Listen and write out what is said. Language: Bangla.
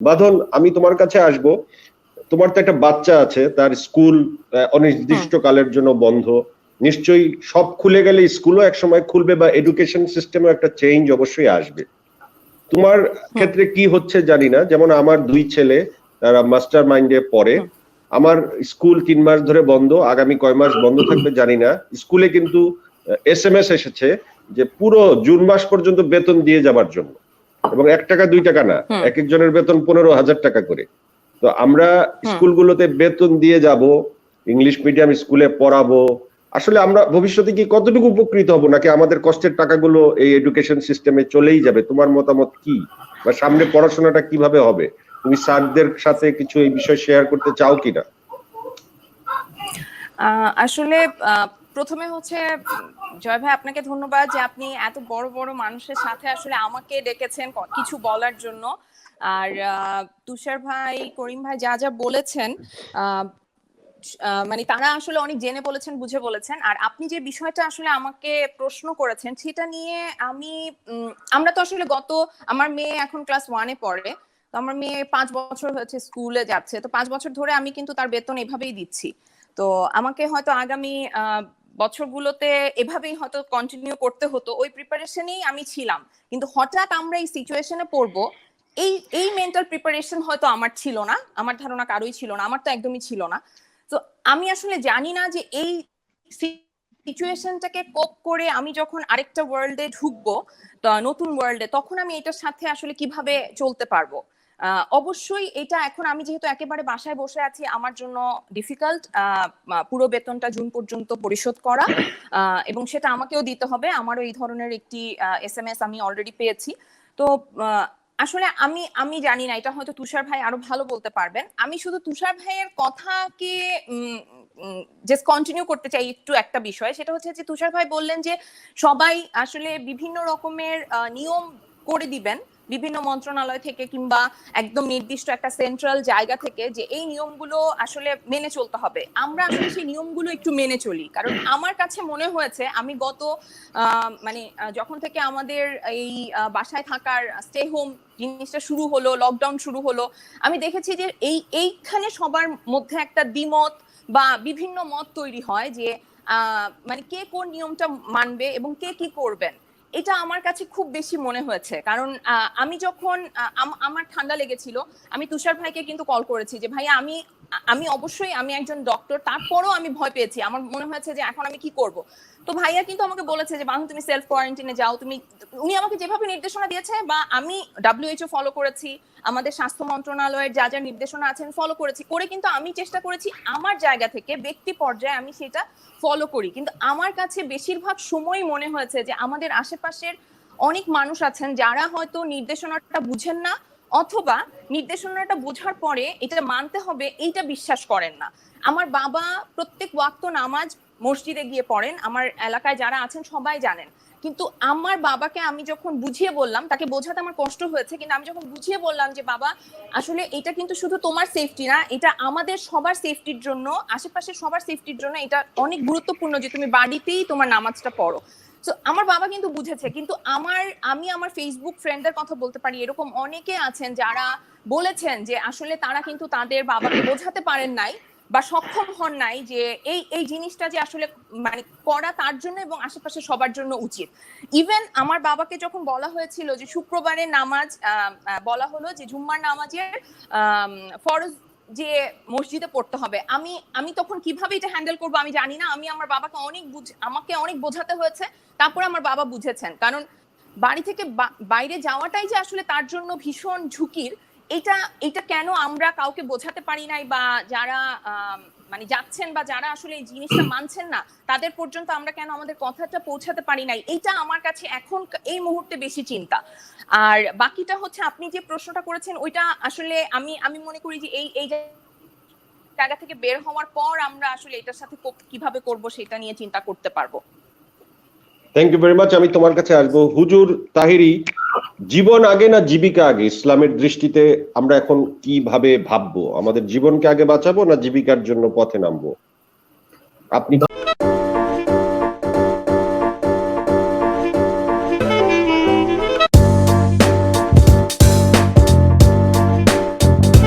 বাঁধন আমি তোমার কাছে আসব। তোমার তো একটা বাচ্চা আছে তার স্কুল অনির্দিষ্ট কালের জন্য বন্ধ। নিশ্চয়ই সব খুলে গেলে স্কুলও একসময় খুলবে বা এডুকেশন সিস্টেমে একটা চেঞ্জ অবশ্যই আসবে। তোমার ক্ষেত্রে কি হচ্ছে জানি না যেমন আমার দুই ছেলে তারা মাস্টার মাইন্ডে পড়ে। আমার স্কুল তিন মাস ধরে বন্ধ আগামী কয় মাস বন্ধ থাকবে জানি না। স্কুলে কিন্তু এস এম এস এসেছে যে পুরো জুন মাস পর্যন্ত বেতন দিয়ে যাবার জন্য। এবং এক টাকা দুই টাকা না। এক একজনের বেতন পনেরো হাজার টাকা করে। তো আমরা স্কুলগুলোতে বেতন দিয়ে যাব ইংলিশ মিডিয়াম স্কুলে পড়াবো। আসলে আমরা ভবিষ্যতে কি কতটুকু উপকৃত হব? নাকি আমাদের কষ্টের টাকাগুলো এই এডুকেশন সিস্টেমে চলেই যাবে? তোমার মতামত কি? বা সামনে পড়াশোনাটা কীভাবে হবে? তুমি স্যারদের সাথে কিছু এই বিষয় শেয়ার করতে চাও কিনা? আসলে প্রথমে হচ্ছে, জয় ভাই, আপনাকে ধন্যবাদ যে আপনি এত বড় বড় মানুষের সাথে আসলে আমাকে ডেকেছেন কিছু বলার জন্য। আর তুষার ভাই, করিম ভাই যা যা বলেছেন মানে তারা আসলে অনেক জেনে বলেছেন, বুঝে বলেছেন। আর আপনি যে বিষয়টা আসলে আমাকে প্রশ্ন করেছেন, সেটা নিয়ে আমি আমরা তো আসলে গত, আমার মেয়ে এখন ক্লাস ওয়ানে পড়ে, তো আমার মেয়ে পাঁচ বছর হচ্ছে স্কুলে যাচ্ছে। তো পাঁচ বছর ধরে আমি কিন্তু তার বেতন এভাবেই দিচ্ছি। তো আমাকে হয়তো আগামী বছরগুলোতে এভাবেই হয়তো কন্টিনিউ করতে হতো, ওই প্রিপারেশনেই আমি ছিলাম। কিন্তু হঠাৎ আমরা এই সিচুয়েশনে পড়ব, এই এই মেন্টাল প্রিপারেশন হয়তো আমার ছিল না, আমার ধারণা কারোই ছিল না, আমার তো একদমই ছিল না। তো আমি আসলে জানি না যে এই সিচুয়েশনটাকে কোপ করে আমি যখন আরেকটা ওয়ার্ল্ডে ঢুকবো নতুন ওয়ার্ল্ডে তখন আমি এটার সাথে আসলে কীভাবে চলতে পারব। অবশ্যই এটা এখন আমি যেহেতু একেবারে বাসায় বসে আছি, আমার জন্য ডিফিকাল্ট পুরো বেতনটা জুন পর্যন্ত পরিশোধ করা এবং সেটা আমাকেও দিতে হবে। আমারও এই ধরনের একটি এস এম এস আমি অলরেডি পেয়েছি। তো আসলে আমি আমি জানি না, এটা হয়তো তুষার ভাই আরও ভালো বলতে পারবেন। আমি শুধু তুষার ভাইয়ের কথাকে জাস্ট কন্টিনিউ করতে চাই একটু একটা বিষয়। সেটা হচ্ছে যে তুষার ভাই বললেন যে সবাই আসলে বিভিন্ন রকমের নিয়ম করে দিবেন। বিভিন্ন মন্ত্রণালয় থেকে কিংবা একদম নির্দিষ্ট একটা সেন্ট্রাল জায়গা থেকে যে এই নিয়মগুলো আসলে মেনে চলতে হবে। আমরা আসলে সেই নিয়মগুলো একটু মেনে চলি। কারণ আমার কাছে মনে হয়েছে, আমি গত মানে যখন থেকে আমাদের এই বাসায় থাকার স্টে হোম জিনিসটা শুরু হলো লকডাউন শুরু হলো, আমি দেখেছি যে এই, এইখানে সবার মধ্যে একটা দ্বিমত বা বিভিন্ন মত তৈরি হয় যে মানে কে কোন নিয়মটা মানবে এবং কে কি করবেন। এটা আমার কাছে খুব বেশি মনে হয়েছে। কারণ আমি যখন আমার ঠান্ডা লেগেছিল, আমি তুষার ভাইকে কিন্তু কল করেছি যে ভাই আমি আমি অবশ্যই আমি একজন ডক্টর তারপরও আমি ভয় পেয়েছি। আমার মনে হয়েছে যে এখন আমি কি করব? তো ভাইয়া কিন্তু আমাকে বলেছে যে বাহু তুমি সেলফ কোয়ারেন্টাইনে যাও, তুমি, উনি আমাকে যেভাবে নির্দেশনা দিয়েছে বা আমি ডাব্লিউএইচও ফলো করেছি, আমাদের স্বাস্থ্য মন্ত্রণালয়ের যা যা নির্দেশনা আছেন ফলো করেছি, করে কিন্তু আমি চেষ্টা করেছি আমার জায়গা থেকে ব্যক্তি পর্যায়ে আমি সেটা ফলো করি। কিন্তু আমার কাছে বেশিরভাগ সময় মনে হয়েছে যে আমাদের আশেপাশের অনেক মানুষ আছেন যারা হয়তো নির্দেশনাটা বুঝেন না অথবা নির্দেশনাটা বোঝার পরে এটা মানতে হবে, এইটা বিশ্বাস করেন না। আমার বাবা প্রত্যেক ওয়াক্ত নামাজ মসজিদে গিয়ে পড়েন, আমার এলাকায় যারা আছেন সবাই জানেন। কিন্তু আমার বাবাকে আমি যখন বুঝিয়ে বললাম, তাকে বোঝাতে আমার কষ্ট হয়েছে, কিন্তু আমি যখন বুঝিয়ে বললাম যে, বাবা, আসলে এটা কিন্তু শুধু তোমার সেফটি না, এটা আমাদের সবার সেফটির জন্য, আশেপাশের সবার সেফটির জন্য এটা অনেক গুরুত্বপূর্ণ যে, তুমি বাড়িতেই তোমার নামাজটা পড়ো। তো আমার বাবা কিন্তু বুঝেছে, কিন্তু আমার, আমি আমার ফেসবুক ফ্রেন্ডদের কথা বলতে পারি। এরকম অনেকে আছেন যারা বলেছেন যে আসলে তারা কিন্তু তাদের বাবাকে বোঝাতে পারেন নাই বা সক্ষম হন নাই যে এই এই জিনিসটা যে আসলে মানে করা তার জন্য এবং আশেপাশে সবার জন্য উচিত। ইভেন আমার বাবাকে যখন বলা হয়েছিল যে শুক্রবারের নামাজ বলা হলো যে জুম্মার নামাজের ফরজ যে মসজিদে পড়তে হবে। আমি আমি তখন কীভাবে এটা হ্যান্ডেল করব আমি জানি না। আমি আমার বাবাকে অনেক বুঝ, আমাকে অনেক বোঝাতে হয়েছে। তারপরে আমার বাবা বুঝেছেন। কারণ বাড়ি থেকে বাইরে যাওয়াটাই যে আসলে তার জন্য ভীষণ ঝুঁকির, এটা এটা কেন আমরা কাউকে বোঝাতে পারি নাই বা যারা মানে যাচ্ছেন বা যারা আসলে এই জিনিসটা মানছেন না, তাদের পর্যন্ত আমরা কেন আমাদের কথাটা পৌঁছাতে পারি নাই? এইটা আমার কাছে এখন এই মুহূর্তে বেশি চিন্তা। আর বাকিটা হচ্ছে আপনি যে প্রশ্নটা করেছেন, ওইটা আসলে আমি আমি মনে করি যে এই এই জায়গা থেকে বের হওয়ার পর আমরা আসলে এটার সাথে কীভাবে করব সেটা নিয়ে চিন্তা করতে পারব। থ্যাংক ইউ ভেরি মাচ আমি তোমার কাছে আসব। হুজুর তাহিরি জীবন আগে না জীবিকা আগে? ইসলামের দৃষ্টিতে আমরা এখন কীভাবে ভাববো? আমাদের জীবনকে আগে বাঁচাবো না জীবিকার জন্য পথে নামবো? আপনি